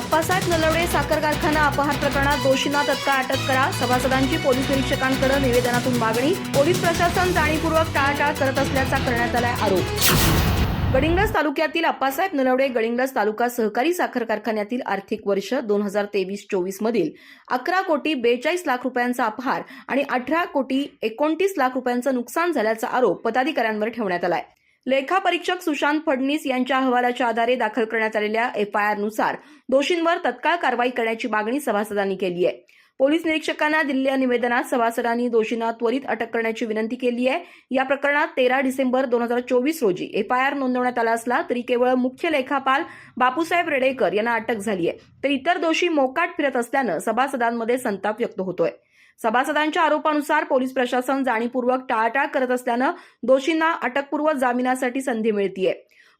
आप्पासाहेब नलवडे साखर कारखाना अपहार प्रकरणात दोषींना तत्काळ अटक करा. सभासदांची पोलीस निरीक्षकांकडे निवेदनातून मागणी. पोलीस प्रशासन जाणीवपूर्वक टाळाटाळ करत असल्याचा करण्यात आलाय आरोप. गडिंग्लज तालुक्यातील अप्पासाहेब नलवडे गडिंग्लज तालुका सहकारी साखर कारखान्यातील आर्थिक वर्ष दोन हजार तेवीस चोवीस मधील. अकरा कोटी बेचाळीस लाख रुपयांचा अपहार आणि अठरा कोटी एकोणतीस लाख रुपयांचं नुकसान झाल्याचा आरोप पदाधिकाऱ्यांवर ठेवण्यात आलाय. आहे लेखापरीक्षक सुशांत फडणीस यांच्या अहवालाच्या आधारे दाखल करण्यात आलेल्या एफआयआरनुसार दोषींवर तत्काळ कारवाई करण्याची मागणी सभासदांनी केली आहे. पोलीस निरीक्षकांना दिलेल्या निवेदनात सभासदांनी दोषींना त्वरित अटक करण्याची विनंती केली आहे. या प्रकरणात तेरा डिसेंबर दोन हजार चोवीस रोजी एफआयआर नोंदवण्यात आला असला तरी केवळ मुख्य लेखापाल बापूसाहेब रेडेकर यांना अटक झाली आहे. तर इतर दोषी मोकाट फिरत असल्यानं सभासदांमध्ये संताप व्यक्त होतोय. सभासदांच्या आरोपानुसार पोलीस प्रशासन जाणीवपूर्वक टाळाटाळ करत असल्यानं दोषींना अटकपूर्व जामिनासाठी संधी मिळतीये.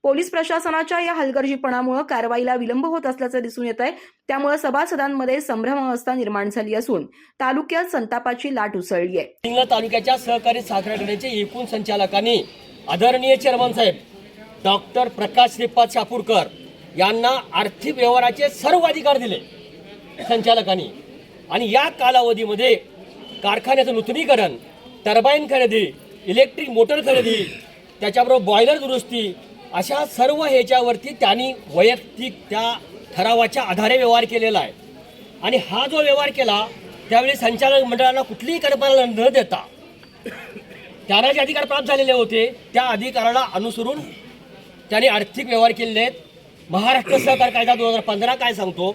पोलीस प्रशासनाच्या या हलगर्जीपणामुळे कारवाईला विलंब होत असल्याचं दिसून येत आहे त्यामुळे सभासदांमध्ये संभ्रमावस्था निर्माण झाली असून तालुक्यात संतापाची लाट उसळली आहे हिंगणा तालुक्याच्या सहकारी साखर कारखान्याचे एकूण संचालकांनी आदरणीय चेअरमन साहेब डॉक्टर प्रकाश श्रीपाद शापूरकर यांना आर्थिक व्यवहाराचे सर्व अधिकार दिले. संचालकांनी. आणि या कालावधीमध्ये कारखान्याचं नूतनीकरण टर्बाईन खरेदी इलेक्ट्रिक मोटर खरेदी त्याच्याबरोबर बॉयलर दुरुस्ती अशा सर्व ह्याच्यावरती त्यांनी वैयक्तिक त्या ठरावाच्या आधारे व्यवहार केलेला आहे. आणि हा जो व्यवहार केला त्यावेळी संचालक मंडळाला कुठलीही कल्पना न देता त्यांना जे अधिकार प्राप्त झालेले होते त्या अधिकाराला अनुसरून त्यांनी आर्थिक व्यवहार केलेले आहेत. महाराष्ट्र सहकार कायदा दोन हजार पंधरा काय सांगतो?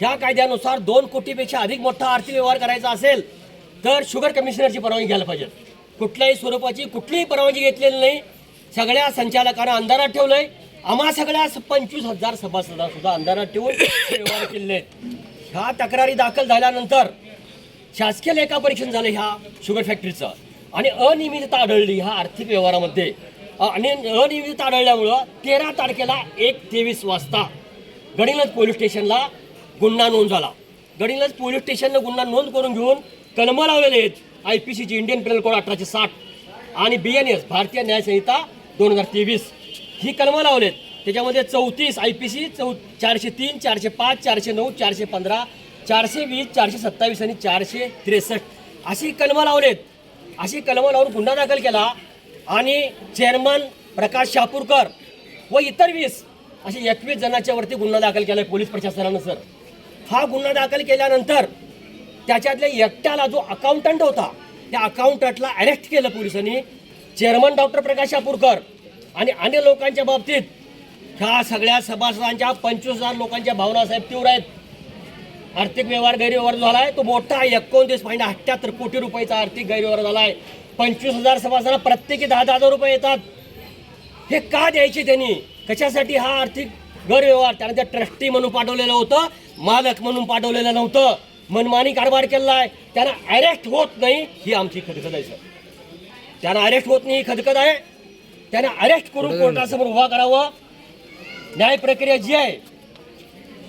ह्या कायद्यानुसार दोन कोटीपेक्षा अधिक मोठा आर्थिक व्यवहार करायचा असेल तर शुगर कमिशनरची परवानगी घ्यायला पाहिजे. कुठल्याही स्वरूपाची कुठलीही परवानगी घेतलेली नाही. सगळ्या संचालकांना अंधारात ठेवलंय. आम्हा सगळ्या पंचवीस हजार सभासदांसुद्धा अंधारात ठेवून व्यवहार केलेले ह्या तक्रारी दाखल झाल्यानंतर शासकीय लेखा परीक्षण झालं ह्या शुगर फॅक्टरीचं. आणि अनियमितता आढळली ह्या आर्थिक व्यवहारामध्ये. आणि अनियमितता आढळल्यामुळं तेरा तारखेला एक तेवीस वाजता गडिंग्लज पोलीस स्टेशनला गुन्हा नोंद झाला. गडिंग्लज पोलीस स्टेशननं गुन्हा नोंद करून घेऊन कलम लावलेले आहेत. आय पी सीची इंडियन पेनल कोड अठराशे साठ आणि बी एन एस भारतीय न्याय संहिता दोन हजार तेवीस. ही कलमं लावलेत. त्याच्यामध्ये चौतीस आय पी सी चौ चारशे तीन चारशे पाच चारशे नऊ चारशे पंधरा चारशे वीस चारशे सत्तावीस आणि चारशे त्रेसष्ट. अशी कलमं लावलेत. अशी कलमं लावून गुन्हा दाखल केला आणि चेअरमन प्रकाश शापूरकर व इतर वीस असे एकवीस जणांच्यावरती गुन्हा दाखल केला आहे पोलीस प्रशासनानं सर. हा गुन्हा दाखल केल्यानंतर त्याच्यातल्या एकट्याला जो अकाउंटंट होता त्या अकाउंटंटला अरेस्ट केलं पोलिसांनी. चेअरमन डॉक्टर प्रकाश आपूरकर आणि अन्य लोकांच्या बाबतीत ह्या सगळ्या सभासदांच्या पंचवीस हजार लोकांच्या भावना साहेब तीव्र आहेत. आर्थिक व्यवहार गैरव्यवहार झाला आहे तो मोठा एकोणतीस पॉईंट अठ्ठ्याहत्तर कोटी रुपयाचा आर्थिक गैरव्यवहार झाला आहे पंचवीस हजार सभासदांना प्रत्येकी दहा दहा हजार रुपये येतात. हे का द्यायचे त्यांनी? कशासाठी हा आर्थिक गैरव्यवहार त्यानं त्या ट्रस्टी म्हणून पाठवलेलं होतं मालक म्हणून पाठवलेलं नव्हतं. मनमानी कारभार केलेला आहे त्यांना अरेस्ट होत नाही ही आमची खदखद आहे सर. त्यांना अरेस्ट होत नाही ही खदखद आहे. त्यांना अरेस्ट करून कोर्टासमोर उभा करावं. न्याय प्रक्रिया जी आहे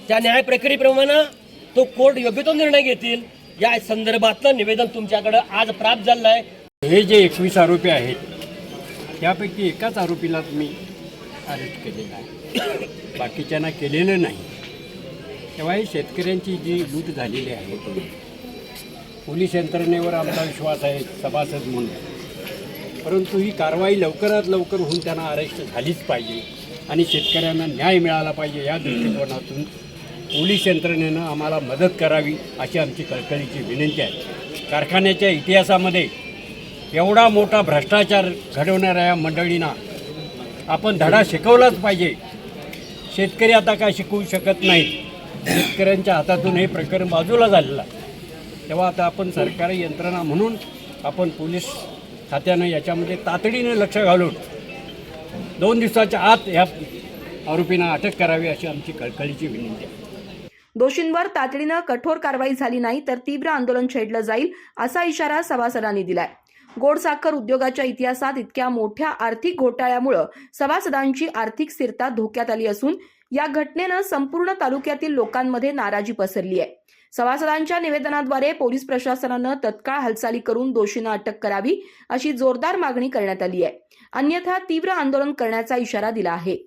त्या न्याय प्रक्रियेप्रमाणे तो कोर्ट योग्य तो निर्णय घेतील. या संदर्भातलं निवेदन तुमच्याकडं आज प्राप्त झालं आहे हे जे एकवीस आरोपी आहेत त्यापैकी एकाच आरोपीला तुम्ही अरेस्ट केलेलं आहे. बाकीच्यांना केलेलं नाही. तेव्हा ही शेतकऱ्यांची जी लूट झालेली आहे पोलीस यंत्रणेवर आमचा विश्वास आहे सभासद म्हणून. परंतु ही कारवाई लवकरात लवकर होऊन त्यांना अरेस्ट झालीच पाहिजे आणि शेतकऱ्यांना न्याय मिळाला पाहिजे या दृष्टिकोनातून पोलीस यंत्रणेनं आम्हाला मदत करावी अशी आमची कळकळीची विनंती आहे. कारखान्याच्या इतिहासामध्ये एवढा मोठा भ्रष्टाचार घडवणाऱ्या या मंडळींना आपण धडा शिकवलाच पाहिजे. शेतकरी आता काय शिकवू शकत नाहीत. शेतकऱ्यांच्या हातातून हे प्रकरण बाजूला झालेलं आहे. तेव्हा आता आपण सरकारी यंत्रणा म्हणून आपण पोलीस खात्यानं याच्यामध्ये तातडीने लक्ष घालून दोन दिवसाच्या आत या आरोपींना अटक करावी अशी आमची कळकळीची विनंती आहे. दोषींवर तातडीनं कठोर कारवाई झाली नाही तर तीव्र आंदोलन छेडलं जाईल असा इशारा सभासदांनी दिलाय. गोड साखर उद्योगाच्या इतिहासात इतक्या मोठ्या आर्थिक घोटाळ्यामुळं सभासदांची आर्थिक स्थिरता धोक्यात आली असून या घटनेनं संपूर्ण तालुक्यातील लोकांमध्ये नाराजी पसरली आहे. सभासदांच्या निवेदनाद्वारे पोलीस प्रशासनानं तत्काळ हालचाली करून दोषींना अटक करावी अशी जोरदार मागणी करण्यात आली आहे. अन्यथा तीव्र आंदोलन करण्याचा इशारा दिला आहे.